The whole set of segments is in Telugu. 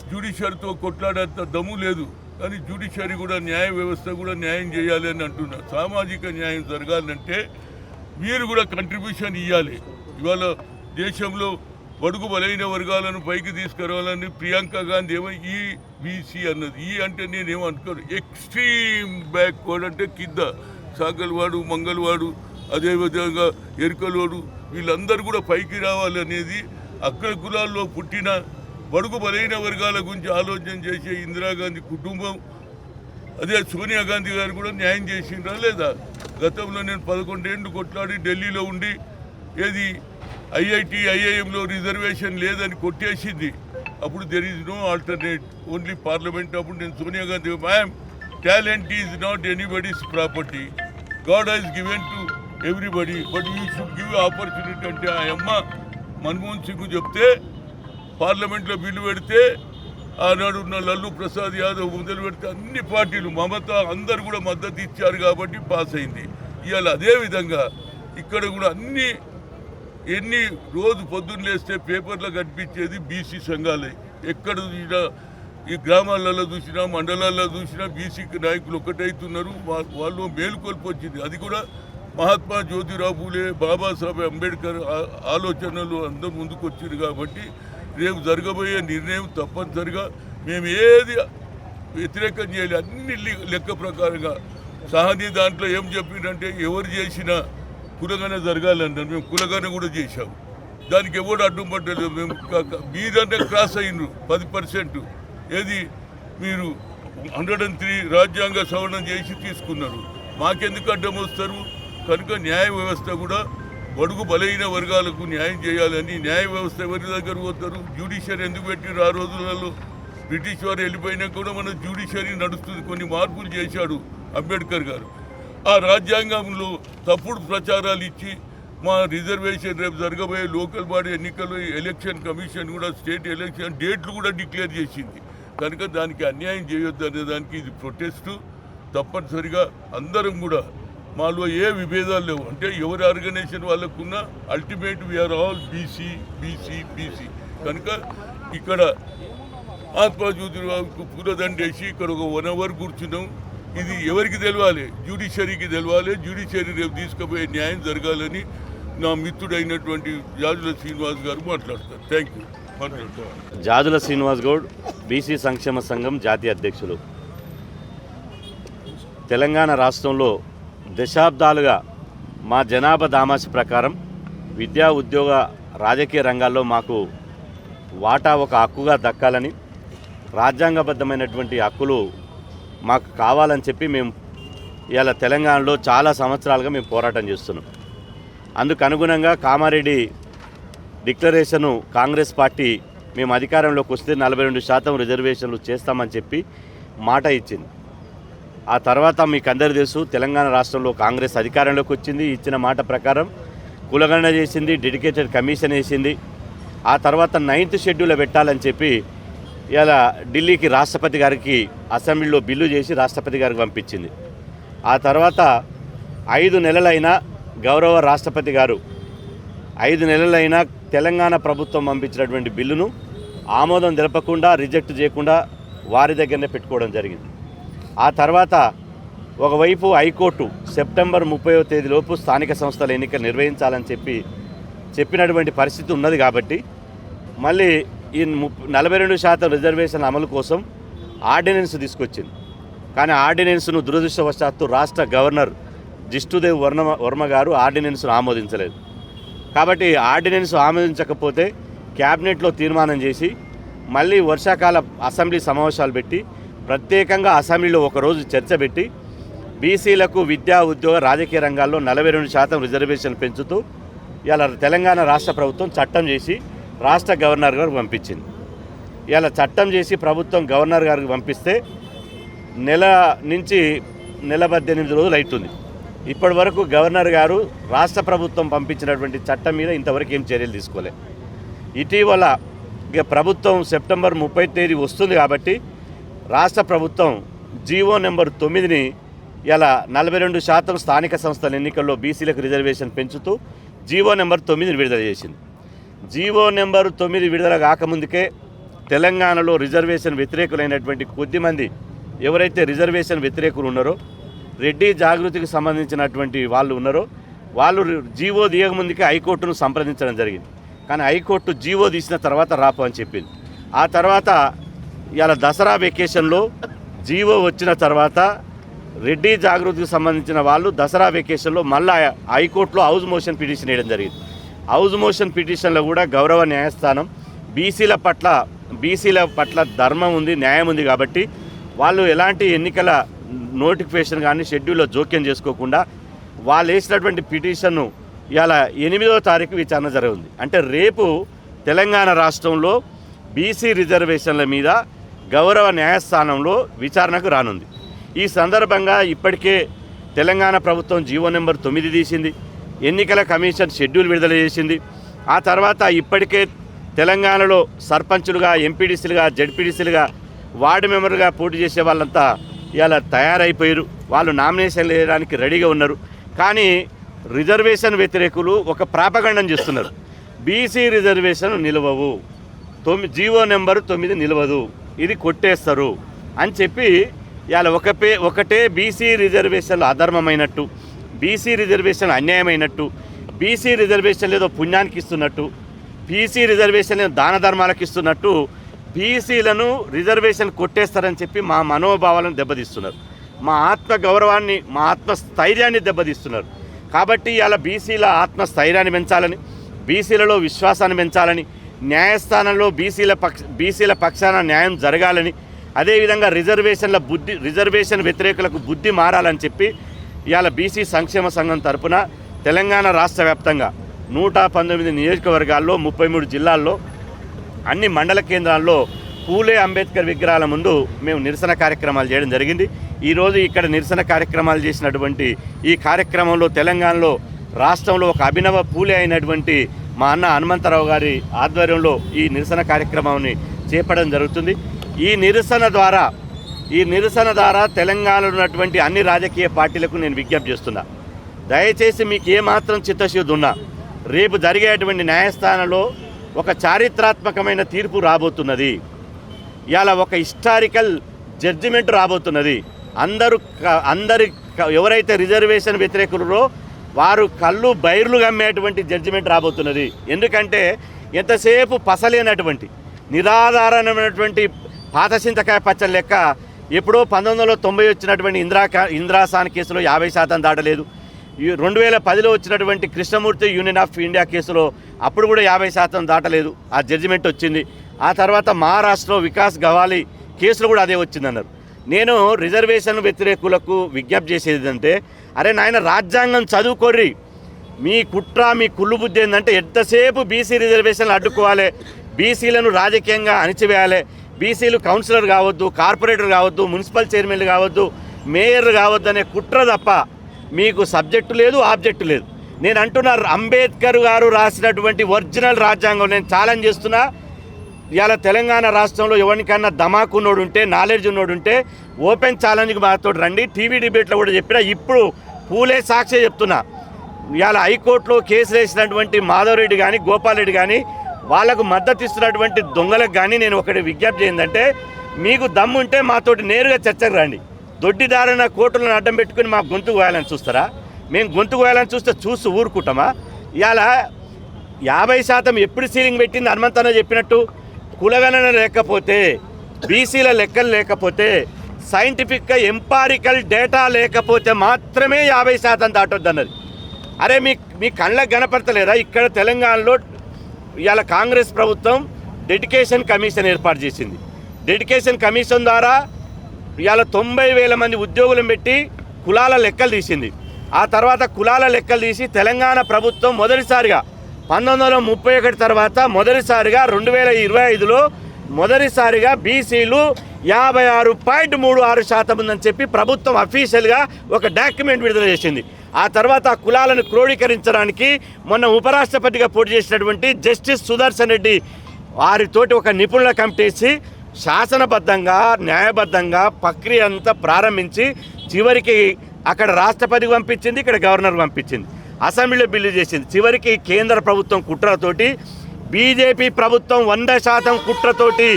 జ్యుడిషియరీతో కొట్లాడేంత దమ్ము లేదు. కానీ జ్యుడిషియరీ కూడా న్యాయ వ్యవస్థ కూడా న్యాయం చేయాలి అని అంటున్నారు సామాజిక న్యాయం జరగాలంటే మీరు కూడా కంట్రిబ్యూషన్ ఇవ్వాలి ఇవాళ దేశంలో బడుగు బలైన వర్గాలను పైకి తీసుకురావాలని ప్రియాంక గాంధీ ఏమో ఈ బీసీ అన్నది. ఈ అంటే నేనేమో అనుకోను. ఎక్స్ట్రీమ్ బ్యాక్వర్డ్ అంటే కింద. సాగల్వాడు మంగళవాడు అదేవిధంగా ఎరుకలోడు వీళ్ళందరూ కూడా పైకి రావాలనేది అక్కడ కులాల్లో పుట్టిన బడుగు బలైన వర్గాల గురించి ఆలోచన చేసే ఇందిరాగాంధీ కుటుంబం అదే సోనియా గాంధీ గారు కూడా న్యాయం చేసిండ్రా లేదా? గతంలో నేను పదకొండేళ్ళు కొట్లాడి ఢిల్లీలో ఉండి ఏది ఐఐటి ఐఐఎంలో రిజర్వేషన్ లేదని కొట్టేసింది. అప్పుడు there is no alternate only parliament అప్పుడు నేను Sonia Gandhi ma'am talent is not anybody's property God has given to everybody but you should give opportunity అంటే ఆ అమ్మ మన్మోహన్ సింగ్ చెప్తే పార్లమెంట్లో బిల్లు పెడితే ఆనాడు ఉన్న లల్లు ప్రసాద్ యాదవ్ మొదలు పెడితే అన్ని పార్టీలు మమత అందరు కూడా మద్దతు ఇచ్చారు కాబట్టి పాస్ అయింది. ఇవాళ అదే విధంగా ఇక్కడ కూడా అన్ని ఎన్ని రోజు పొద్దున్న లేస్తే పేపర్లో కనిపించేది బీసీ సంఘాలే. ఎక్కడ చూసినా ఈ గ్రామాలలో చూసినా మండలాల్లో చూసినా బీసీ నాయకులు ఒక్కటైతున్నారు. వాళ్ళు మేలుకొల్పు వచ్చింది. అది కూడా మహాత్మా జ్యోతిరావు పూలే బాబాసాహెబ్ అంబేద్కర్ ఆలోచనలు అందరూ ముందుకు వచ్చింది కాబట్టి రేపు జరగబోయే నిర్ణయం తప్పనిసరిగా మేము ఏది వ్యతిరేకం చేయాలి అన్ని లెక్క ప్రకారంగా. సహనీ దాంట్లో ఏం చెప్పిందంటే ఎవరు చేసినా కులగానే జరగాలన్నారు. మేము కులగానే కూడా చేశాం. దానికి ఎవరు అడ్డం పట్టలేదు మేము మీదంటే క్రాస్ అయినరు. పది పర్సెంట్. ఏది మీరు హండ్రెడ్ అండ్ త్రీ రాజ్యాంగ సవరణ చేసి తీసుకున్నారు. మాకెందుకు అడ్డం వస్తారు? కనుక న్యాయ వ్యవస్థ కూడా బడుగు బలైన వర్గాలకు న్యాయం చేయాలని న్యాయ వ్యవస్థ ఎవరి దగ్గర పోతారు? జ్యుడిషియరీ ఎందుకు పెట్టినారు ఆ రోజులలో? బ్రిటిష్ వారు వెళ్ళిపోయినా కూడా మన జ్యుడిషియరీ నడుస్తుంది. కొన్ని మార్పులు చేశాడు అంబేద్కర్ గారు. ఆ రాజ్యాంగంలో తప్పుడు ప్రచారాలు ఇచ్చి మా రిజర్వేషన్ రేపు జరగబోయే లోకల్ బాడీ ఎన్నికలు ఎలక్షన్ కమిషన్ కూడా స్టేట్ ఎలక్షన్ డేట్లు కూడా డిక్లేర్ చేసింది. కనుక దానికి అన్యాయం చేయొద్దు అనే దానికి ఇది ప్రొటెస్టు. తప్పనిసరిగా అందరం కూడా మాలో ఏ విభేదాలు లేవు. అంటే ఎవరి ఆర్గనైజేషన్ వాళ్ళకున్న ultimate we are all BC BC BC కనుక ఇక్కడ ఆత్మజ్యోతిరావుకు పూలదండేసి ఇక్కడ ఒక వన్ అవర్ కూర్చున్నాం. ఇది ఎవరికి తెలవాలి? జ్యుడిషియరీకి తెలవాలి. జ్యుడిషియరీ రేపు తీసుకుపోయే న్యాయం జరగాలని నా మిత్రుడైనటువంటి జాజుల శ్రీనివాస్ గారు మాట్లాడతారు. థ్యాంక్ యూ మాట్లాడతారు. జాజుల శ్రీనివాస్ గౌడ్ బీసీ సంక్షేమ సంఘం జాతీయ అధ్యక్షులు. తెలంగాణ రాష్ట్రంలో దశాబ్దాలుగా మా జనాభా దామాసి ప్రకారం విద్యా ఉద్యోగ రాజకీయ రంగాల్లో మాకు వాటా ఒక హక్కుగా దక్కాలని రాజ్యాంగబద్ధమైనటువంటి హక్కులు మాకు కావాలని చెప్పి మేము ఇలా తెలంగాణలో చాలా సంవత్సరాలుగా మేము పోరాటం చేస్తున్నాం. అందుకు అనుగుణంగా కామారెడ్డి డిక్లరేషను కాంగ్రెస్ పార్టీ మేము అధికారంలోకి వస్తే నలభై రెండు శాతం రిజర్వేషన్లు చేస్తామని చెప్పి మాట ఇచ్చింది. ఆ తర్వాత మీకు అందరు తెలుసు తెలంగాణ రాష్ట్రంలో కాంగ్రెస్ అధికారంలోకి వచ్చింది ఇచ్చిన మాట ప్రకారం కులగణన చేసింది డెడికేటెడ్ కమిషన్ వేసింది. ఆ తర్వాత నైన్త్ షెడ్యూల్ పెట్టాలని చెప్పి ఇలా ఢిల్లీకి రాష్ట్రపతి గారికి అసెంబ్లీలో బిల్లు చేసి రాష్ట్రపతి గారికి పంపించింది. ఆ తర్వాత ఐదు నెలలైనా గౌరవ రాష్ట్రపతి గారు ఐదు నెలలైనా తెలంగాణ ప్రభుత్వం పంపించినటువంటి బిల్లును ఆమోదం తెలపకుండా రిజెక్ట్ చేయకుండా వారి దగ్గరనే పెట్టుకోవడం జరిగింది. ఆ తర్వాత ఒకవైపు హైకోర్టు సెప్టెంబర్ ముప్పైవ తేదీలోపు స్థానిక సంస్థల ఎన్నికలు నిర్వహించాలని చెప్పి చెప్పినటువంటి పరిస్థితి ఉన్నది కాబట్టి మళ్ళీ ఈ ముప్ నలభై రెండు శాతం రిజర్వేషన్ అమలు కోసం ఆర్డినెన్స్ తీసుకొచ్చింది. కానీ ఆర్డినెన్స్ను దురదృష్టవశాత్తు రాష్ట్ర గవర్నర్ జిష్ణుదేవ్ వర్ణ వర్మ గారు ఆర్డినెన్స్ను ఆమోదించలేదు. కాబట్టి ఆర్డినెన్స్ ఆమోదించకపోతే క్యాబినెట్లో తీర్మానం చేసి మళ్ళీ వర్షాకాల అసెంబ్లీ సమావేశాలు పెట్టి ప్రత్యేకంగా అసెంబ్లీలో ఒకరోజు చర్చ పెట్టి బీసీలకు విద్యా ఉద్యోగ రాజకీయ రంగాల్లో నలభై రెండు శాతం రిజర్వేషన్ పెంచుతూ ఇలా తెలంగాణ రాష్ట్ర ప్రభుత్వం చట్టం చేసి రాష్ట్ర గవర్నర్ గారికి పంపించింది. ఇలా చట్టం చేసి ప్రభుత్వం గవర్నర్ గారికి పంపిస్తే నెల నుంచి నెల పద్దెనిమిది రోజులు అవుతుంది. ఇప్పటి వరకు గవర్నర్ గారు రాష్ట్ర ప్రభుత్వం పంపించినటువంటి చట్టం మీద ఇంతవరకు ఏం చర్యలు తీసుకోలే. ఇటీవల ఇక ప్రభుత్వం సెప్టెంబర్ ముప్పై తేదీ వస్తుంది కాబట్టి రాష్ట్ర ప్రభుత్వం జీవో నెంబర్ తొమ్మిదిని ఇలా నలభై రెండు శాతం స్థానిక సంస్థల ఎన్నికల్లో బీసీలకు రిజర్వేషన్ పెంచుతూ జీవో నెంబర్ తొమ్మిదిని విడుదల చేసింది. జీవో నెంబర్ తొమ్మిది విడుదల కాకముందుకే తెలంగాణలో రిజర్వేషన్ వ్యతిరేకులైనటువంటి కొద్దిమంది ఎవరైతే రిజర్వేషన్ వ్యతిరేకులు ఉన్నారో రెడ్డి జాగృతికి సంబంధించినటువంటి వాళ్ళు ఉన్నారో వాళ్ళు జీవో దిగకముందుకే హైకోర్టును సంప్రదించడం జరిగింది. కానీ హైకోర్టు జీవో తీసిన తర్వాత రాపు అని చెప్పింది. ఆ తర్వాత ఇలా దసరా వెకేషన్లో జీవో వచ్చిన తర్వాత రెడ్డి జాగృతికి సంబంధించిన వాళ్ళు దసరా వెకేషన్లో మళ్ళా హైకోర్టులో హౌస్ మోషన్ పిటిషన్ వేయడం జరిగింది. హౌస్ మోషన్ పిటిషన్లో కూడా గౌరవ న్యాయస్థానం బీసీల పట్ల బీసీల పట్ల ధర్మం ఉంది న్యాయం ఉంది కాబట్టి వాళ్ళు ఎలాంటి ఎన్నికల నోటిఫికేషన్ కానీ షెడ్యూల్లో జోక్యం చేసుకోకుండా వాళ్ళు వేసినటువంటి పిటిషన్ను ఇవాళ ఎనిమిదో తారీఖు విచారణ జరుగుతుంది అంటే రేపు తెలంగాణ రాష్ట్రంలో బీసీ రిజర్వేషన్ల మీద గౌరవ న్యాయస్థానంలో విచారణకు రానుంది. ఈ సందర్భంగా ఇప్పటికే తెలంగాణ ప్రభుత్వం జీవో నెంబర్ తొమ్మిది తీసింది. ఎన్నికల కమిషన్ షెడ్యూల్ విడుదల చేసింది. ఆ తర్వాత ఇప్పటికే తెలంగాణలో సర్పంచులుగా ఎంపీడీసీలుగా జడ్పీడీసీలుగా వార్డు మెంబర్గా పోటీ చేసే వాళ్ళంతా ఇలా తయారైపోయారు. వాళ్ళు నామినేషన్ వేయడానికి రెడీగా ఉన్నారు. కానీ రిజర్వేషన్ వ్యతిరేకులు ఒక ప్రాపగండం చేస్తున్నారు. బీసీ రిజర్వేషన్ నిలవవు. తొమ్మిది జీవో నెంబరు తొమ్మిది నిలవదు. ఇది కొట్టేస్తారు అని చెప్పి ఇవాళ ఒక పే ఒకటే బీసీ రిజర్వేషన్లు అధర్మమైనట్టు బీసీ రిజర్వేషన్ అన్యాయమైనట్టు బీసీ రిజర్వేషన్ ఏదో పుణ్యానికి ఇస్తున్నట్టు బీసీ రిజర్వేషన్ ఏదో దాన ధర్మాలకు ఇస్తున్నట్టు బీసీలను రిజర్వేషన్ కొట్టేస్తారని చెప్పి మా మనోభావాలను దెబ్బతీస్తున్నారు. మా ఆత్మ గౌరవాన్ని మా ఆత్మ స్థైర్యాన్ని దెబ్బతీస్తున్నారు. కాబట్టి ఇలా బీసీల ఆత్మస్థైర్యాన్ని పెంచాలని బీసీలలో విశ్వాసాన్ని పెంచాలని న్యాయస్థానంలో బీసీల పక్ష బీసీల పక్షాన న్యాయం జరగాలని అదేవిధంగా రిజర్వేషన్ల బుద్ధి రిజర్వేషన్ వ్యతిరేకులకు బుద్ధి మారాలని చెప్పి ఇవాళ బీసీ సంక్షేమ సంఘం తరపున తెలంగాణ రాష్ట్ర వ్యాప్తంగా నూట పంతొమ్మిది నియోజకవర్గాల్లో ముప్పై మూడు జిల్లాల్లో అన్ని మండల కేంద్రాల్లో పూలే అంబేద్కర్ విగ్రహాల ముందు మేము నిరసన కార్యక్రమాలు చేయడం జరిగింది. ఈరోజు ఇక్కడ నిరసన కార్యక్రమాలు చేసినటువంటి ఈ కార్యక్రమంలో తెలంగాణలో రాష్ట్రంలో ఒక అభినవ పూలే అయినటువంటి మా అన్న హనుమంతరావు గారి ఆధ్వర్యంలో ఈ నిరసన కార్యక్రమాన్ని చేపట్టడం జరుగుతుంది. ఈ నిరసన ద్వారా ఈ నిరసన ద్వారా తెలంగాణలో ఉన్నటువంటి అన్ని రాజకీయ పార్టీలకు నేను విజ్ఞప్తి చేస్తున్నా. దయచేసి మీకు ఏమాత్రం చిత్తశుద్ధి ఉన్నా రేపు జరిగేటువంటి న్యాయస్థానంలో ఒక చారిత్రాత్మకమైన తీర్పు రాబోతున్నది. ఇవాళ ఒక హిస్టారికల్ జడ్జిమెంట్ రాబోతున్నది. అందరూ అందరి ఎవరైతే రిజర్వేషన్ వ్యతిరేకులరో వారు కళ్ళు బైర్లు గమ్మేటువంటి జడ్జిమెంట్ రాబోతున్నది. ఎందుకంటే ఎంతసేపు పసలేనటువంటి నిరాధారణమైనటువంటి పాత చింతకాయ లెక్క ఎప్పుడో పంతొమ్మిది వందల తొంభై వచ్చినటువంటి ఇందిరా ఇందిరాసాన్ కేసులో యాభై శాతం దాటలేదు. ఈ రెండు వేల పదిలో వచ్చినటువంటి కృష్ణమూర్తి యూనియన్ ఆఫ్ ఇండియా కేసులో అప్పుడు కూడా యాభై శాతం దాటలేదు. ఆ జడ్జిమెంట్ వచ్చింది. ఆ తర్వాత మహారాష్ట్రలో వికాస్ గవాలి కేసులో కూడా అదే వచ్చిందన్నారు. నేను రిజర్వేషన్ వ్యతిరేకులకు విజ్ఞప్తి చేసేది అంటే అరే నాయన రాజ్యాంగం చదువుకోర్రి. మీ కుట్ర మీ కుళ్ళు బుద్ధి ఏంటంటే ఎంతసేపు బీసీ రిజర్వేషన్లు అడ్డుకోవాలి బీసీలను రాజకీయంగా అణిచివేయాలి బీసీలు కౌన్సిలర్ కావద్దు కార్పొరేటర్ కావద్దు మున్సిపల్ చైర్మన్లు కావద్దు మేయర్ కావద్దు అనే కుట్ర తప్ప మీకు సబ్జెక్టు లేదు ఆబ్జెక్టు లేదు. నేను అంటున్నా అంబేద్కర్ గారు రాసినటువంటి ఒరిజినల్ రాజ్యాంగం నేను ఛాలెంజ్ చేస్తున్నా. ఇవాళ తెలంగాణ రాష్ట్రంలో ఎవరికైనా దమాకున్నోడు ఉంటే నాలెడ్జ్ ఉన్నోడు ఉంటే ఓపెన్ ఛాలెంజ్కి మాతో రండి. టీవీ డిబేట్లో కూడా చెప్పినా ఇప్పుడు పూలే సాక్షి చెప్తున్నా. ఇవాళ హైకోర్టులో కేసులు వేసినటువంటి మాధవరెడ్డి కానీ గోపాలరెడ్డి కానీ వాళ్ళకు మద్దతు ఇస్తున్నటువంటి దొంగలకు కానీ నేను ఒకటి విజ్ఞప్తి ఏంటంటే మీకు దమ్ము ఉంటే మాతోటి నేరుగా చర్చకు రండి. దొడ్డిదారిన కోర్టులను అడ్డం పెట్టుకుని మా గొంతు కోయాలని చూస్తారా? మేము గొంతు కోయాలని చూస్తే చూసి ఊరుకుంటామా? ఇవాళ యాభై శాతం ఎప్పుడు సీలింగ్ పెట్టింది హనుమంతన్న చెప్పినట్టు? కులగణన లేకపోతే బీసీల లెక్కలు లేకపోతే సైంటిఫిక్గా ఎంపారికల్ డేటా లేకపోతే మాత్రమే యాభై శాతం దాటొద్దు అన్నది అరే మీ మీ కళ్ళకు కనపడతలేదా? ఇక్కడ తెలంగాణలో ఇవాళ కాంగ్రెస్ ప్రభుత్వం డెడికేషన్ కమిషన్ ఏర్పాటు చేసింది. డెడికేషన్ కమిషన్ ద్వారా ఇవాళ తొంభై వేల మంది ఉద్యోగులను పెట్టి కులాల లెక్కలు తీసింది. ఆ తర్వాత కులాల లెక్కలు తీసి తెలంగాణ ప్రభుత్వం మొదటిసారిగా పంతొమ్మిది వందల ముప్పై ఒకటి తర్వాత మొదటిసారిగా రెండు వేల ఇరవై ఐదులో మొదటిసారిగా బీసీలు యాభై ఆరు పాయింట్ మూడు ఆరు శాతం ఉందని చెప్పి ప్రభుత్వం అఫీషియల్గా ఒక డాక్యుమెంట్ విడుదల చేసింది. ఆ తర్వాత ఆ కులాలను క్రోడీకరించడానికి మొన్న ఉపరాష్ట్రపతిగా పోటీ చేసినటువంటి జస్టిస్ సుదర్శన్ రెడ్డి వారితోటి ఒక నిపుణుల కమిటీసి శాసనబద్ధంగా న్యాయబద్ధంగా ప్రక్రియ అంతా ప్రారంభించి చివరికి అక్కడ రాష్ట్రపతికి పంపించింది ఇక్కడ గవర్నర్ పంపించింది. అసెంబ్లీలో బిల్లు చేసింది. చివరికి కేంద్ర ప్రభుత్వం కుట్రతోటి బీజేపీ ప్రభుత్వం వంద శాతం కుట్రతోటి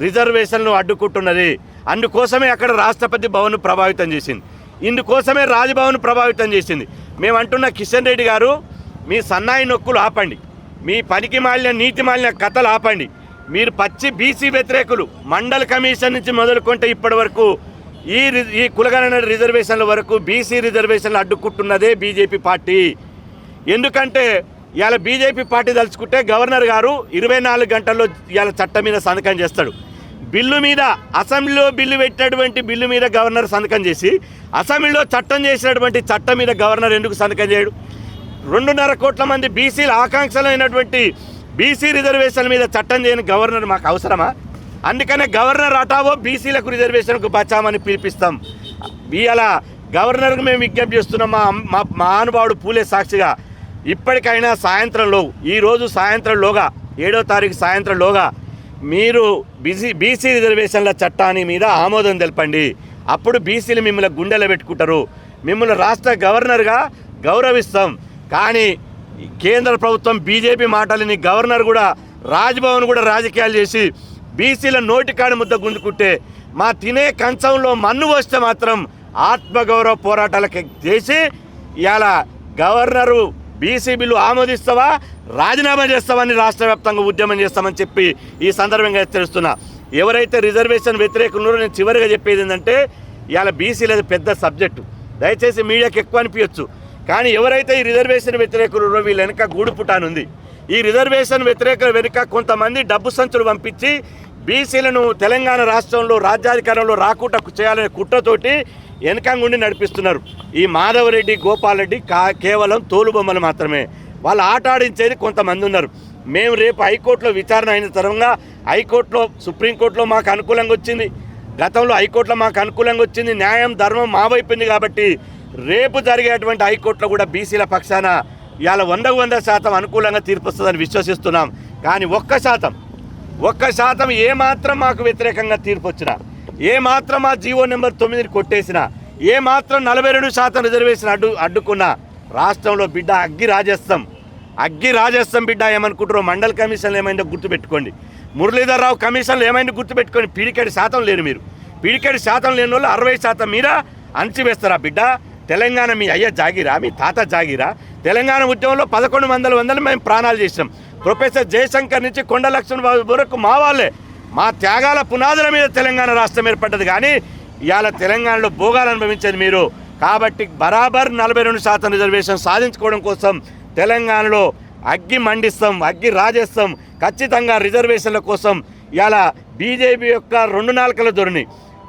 రిజర్వేషన్లు అడ్డుకుంటున్నది. అందుకోసమే అక్కడ రాష్ట్రపతి భవన్ ప్రభావితం చేసింది. ఇందుకోసమే రాజ్భవన్ ప్రభావితం చేసింది. మేము అంటున్న కిషన్ రెడ్డి గారు మీ సన్నాయి నొక్కులు ఆపండి. మీ పనికి మాలిన నీతి మాలిన కథలు ఆపండి. మీరు పచ్చి బీసీ వ్యతిరేకులు మండల కమిషన్ నుంచి మొదలుకుంటే ఇప్పటి వరకు ఈ రి- ఈ కులగణన రిజర్వేషన్ల వరకు బీసీ రిజర్వేషన్లు అడ్డుకుంటున్నదే బీజేపీ పార్టీ. ఎందుకంటే ఇవాళ బీజేపీ పార్టీ తలుచుకుంటే గవర్నర్ గారు ఇరవై నాలుగు గంటల్లో ఇవాళ చట్టం మీద సంతకం చేస్తాడు. బిల్లు మీద అసెంబ్లీలో బిల్లు పెట్టినటువంటి బిల్లు మీద గవర్నర్ సంతకం చేసి అసెంబ్లీలో చట్టం చేసినటువంటి చట్టం మీద గవర్నర్ ఎందుకు సంతకం చేయడు? రెండున్నర కోట్ల మంది బీసీల ఆకాంక్షలైనటువంటి బీసీ రిజర్వేషన్ల మీద చట్టం చేయని గవర్నర్ మాకు అవసరమా? అందుకనే గవర్నర్ అటావో బీసీలకు రిజర్వేషన్కు బచామని పిలిపిస్తాం. ఇవాళ గవర్నర్కు మేము విజ్ఞప్తి చేస్తున్నాం మా మా మహానుభావుడు పూలే సాక్షిగా. ఇప్పటికైనా సాయంత్రంలో ఈరోజు సాయంత్రంలోగా ఏడో తారీఖు సాయంత్రంలోగా మీరు బీసీ బీసీ రిజర్వేషన్ల చట్టాన్ని మీద ఆమోదం తెలపండి. అప్పుడు బీసీలు మిమ్మల్ని గుండెలో పెట్టుకుంటారు. మిమ్మల్ని రాష్ట్ర గవర్నర్గా గౌరవిస్తాం. కానీ కేంద్ర ప్రభుత్వం బీజేపీ మాటలని గవర్నర్ కూడా రాజ్భవన్ కూడా రాజకీయాలు చేసి బీసీల నోటికాడి ముద్ద గుంజుకుంటే మా తినే కంచంలో మన్ను వస్తే మాత్రం ఆత్మగౌరవ పోరాటాలకి చేసి ఇలా గవర్నరు బీసీ బిల్లు ఆమోదిస్తావా రాజీనామా చేస్తామని రాష్ట్ర వ్యాప్తంగా ఉద్యమం చేస్తామని చెప్పి ఈ సందర్భంగా తెలుస్తున్నా ఎవరైతే రిజర్వేషన్ వ్యతిరేకున్నారో నేను చివరిగా చెప్పేది ఏంటంటే ఇవాళ బీసీలది పెద్ద సబ్జెక్టు. దయచేసి మీడియాకి ఎక్కువ అనిపించచ్చు. కానీ ఎవరైతే ఈ రిజర్వేషన్ వ్యతిరేకులు వీళ్ళ వెనక గూడుపుటానుంది ఈ రిజర్వేషన్ వ్యతిరేక వెనుక కొంతమంది డబ్బు సంచులు పంపించి బీసీలను తెలంగాణ రాష్ట్రంలో రాజ్యాధికారంలో రాకుండా చేయాలనే కుట్రతోటి వెనకంగుండి నడిపిస్తున్నారు. ఈ మాధవరెడ్డి గోపాలరెడ్డి కా కేవలం తోలుబొమ్మలు మాత్రమే. వాళ్ళు ఆట ఆడించేది కొంతమంది ఉన్నారు. మేము రేపు హైకోర్టులో విచారణ అయిన తరంగా హైకోర్టులో సుప్రీంకోర్టులో మాకు అనుకూలంగా వచ్చింది. గతంలో హైకోర్టులో మాకు అనుకూలంగా వచ్చింది. న్యాయం ధర్మం మా వైపు కాబట్టి రేపు జరిగేటువంటి హైకోర్టులో కూడా బీసీల పక్షాన ఇవాళ వందకు వంద శాతం అనుకూలంగా తీర్పు వస్తుందని విశ్వసిస్తున్నాం. కానీ ఒక్క శాతం ఒక్క శాతం ఏ మాత్రం మాకు వ్యతిరేకంగా తీర్పు వచ్చినా ఏ మాత్రం మా జీవో నెంబర్ తొమ్మిదిని కొట్టేసినా ఏ మాత్రం నలభై రెండు శాతం రిజర్వేషన్ అడ్డు అడ్డుకున్నా రాష్ట్రంలో బిడ్డ అగ్గి రాజేస్తాం అగ్గి రాజేస్తాం బిడ్డ ఏమనుకుంటారో మండల కమిషన్లు ఏమైందో గుర్తుపెట్టుకోండి. మురళీధర్రావు కమిషన్లు ఏమైందో గుర్తుపెట్టుకోండి. పీడికేడు శాతం లేరు మీరు. పీడికేడు శాతం లేని వాళ్ళు అరవై శాతం మీద అణచివేస్తారా బిడ్డ? తెలంగాణ మీ అయ్య జాగిరా మీ తాత జాగిరా. తెలంగాణ ఉద్యమంలో పదకొండు వందల వందలు మేము ప్రాణాలు చేసినాం. ప్రొఫెసర్ జయశంకర్ నుంచి కొండ లక్ష్మణ్ బాబు వరకు మా వాళ్ళే. మా త్యాగాల పునాదుల మీద తెలంగాణ రాష్ట్రం ఏర్పడ్డది కానీ ఇవాళ తెలంగాణలో భోగాలు అనుభవించేది మీరు. కాబట్టి బరాబర్ నలభై రెండు శాతం రిజర్వేషన్ సాధించుకోవడం కోసం తెలంగాణలో అగ్గి మండిస్తాం అగ్గి రాజేస్తాం. ఖచ్చితంగా రిజర్వేషన్ల కోసం ఇలా బీజేపీ యొక్క రెండు నాలుకల ధోరణి.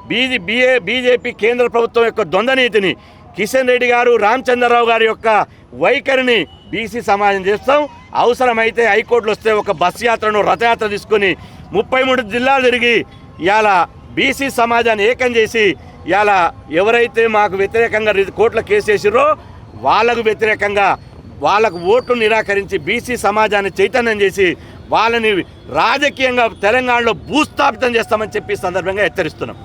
బీజీ బీఏ బీజేపీ కేంద్ర ప్రభుత్వం యొక్క ద్వంద్వనీతిని కిషన్ రెడ్డి గారు రామచంద్రరావు గారి యొక్క వైఖరిని బీసీ సమాజం చేస్తాం. అవసరమైతే హైకోర్టులు వస్తే ఒక బస్ యాత్రను రథయాత్ర తీసుకొని ముప్పై మూడు జిల్లాలు తిరిగి ఇవాళ బీసీ సమాజాన్ని ఏకం చేసి ఇవాళ ఎవరైతే మాకు వ్యతిరేకంగా రి- కోర్టులో కేసు వేసిరో వాళ్ళకు వ్యతిరేకంగా వాళ్ళకు ఓట్లు నిరాకరించి బీసీ సమాజాన్ని చైతన్యం చేసి వాళ్ళని రాజకీయంగా తెలంగాణలో భూస్థాపితం చేస్తామని చెప్పి సందర్భంగా హెచ్చరిస్తున్నాం.